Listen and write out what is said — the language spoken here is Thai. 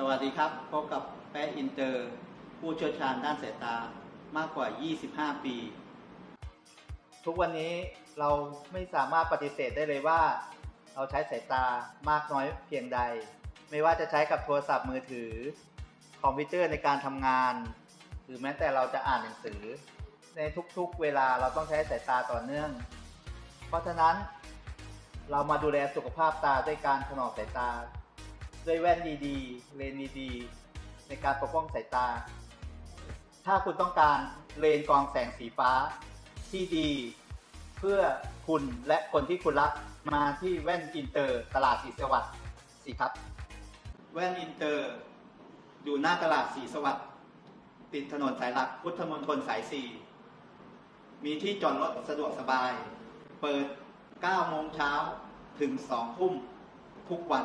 สวัสดีครับพบกับแป๊ะอินเตอร์ ผู้เชี่ยวชาญด้านสายตามากกว่า 25 ปี ทุกวันนี้เราไม่สามารถปฏิเสธได้เลยว่า เราใช้สายตามากน้อยเพียงใด ไม่ว่าจะใช้กับโทรศัพท์มือถือ คอมพิวเตอร์ในการทำงาน หรือแม้แต่เราจะอ่านหนังสือ ในทุกๆเวลาเราต้องใช้สายตาต่อเนื่อง เพราะฉะนั้น เรามาดูแลสุขภาพตาด้วยการถนอมสายตา ด้วยแว่นดีๆ เลนส์ดีๆ ในการปกป้องสายตา ถ้าคุณต้องการเลนกรองแสงสีฟ้าที่ดี เพื่อคุณและคนที่คุณรักมาที่แว่นอินเตอร์ตลาดสีสวัสดิ์สิครับ แว่นอินเตอร์ อยู่หน้าตลาดสีสวัสดิ์ติดถนนสายหลักพุทธมณฑลสายสี่มีที่จอดรถสะดวกสบาย เปิด 9 โมงเช้าถึง 2 ทุ่มทุกวัน